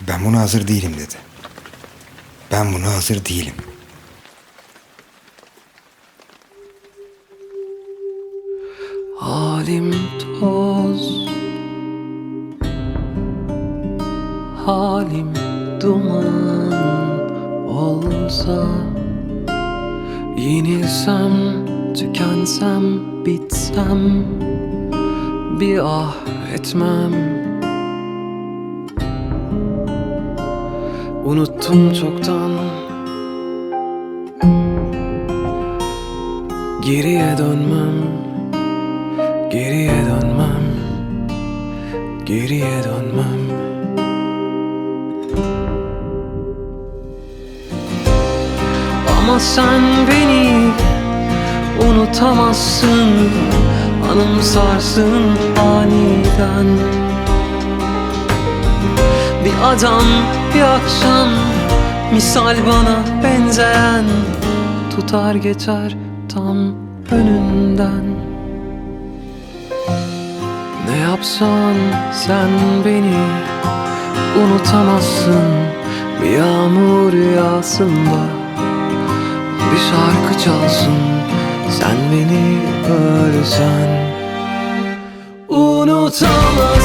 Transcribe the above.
Ben buna hazır değilim dedi. Ben buna hazır değilim. Halim toz Halim duman olsa Yenilsem, tükensem, bitsem Bir ah etmem Unuttum çoktan. Geriye dönmem Geriye dönmem Geriye dönmem. Ama sen beni unutamazsın Anımsarsın aniden. Bir adam bir akşam Misal bana benzeyen Tutar geçer tam önünden. Ne yapsan sen beni unutamazsın Bir yağmur yağsın da bir şarkı çalsın. Sen beni ölsen Unutamazsın